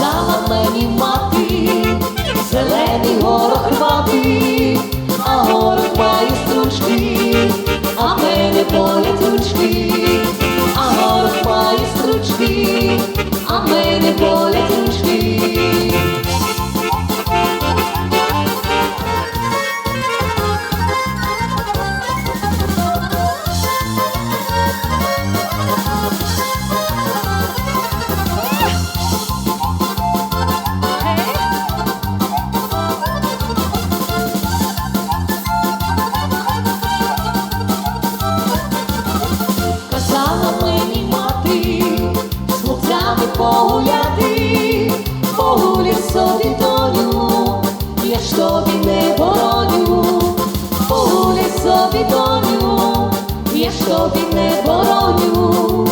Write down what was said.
Дала мені мати, зелений горох рвати. Погуляти, погуляй собі доню, я ж тобі не бороню, погуляй собі доню, я ж тобі не бороню.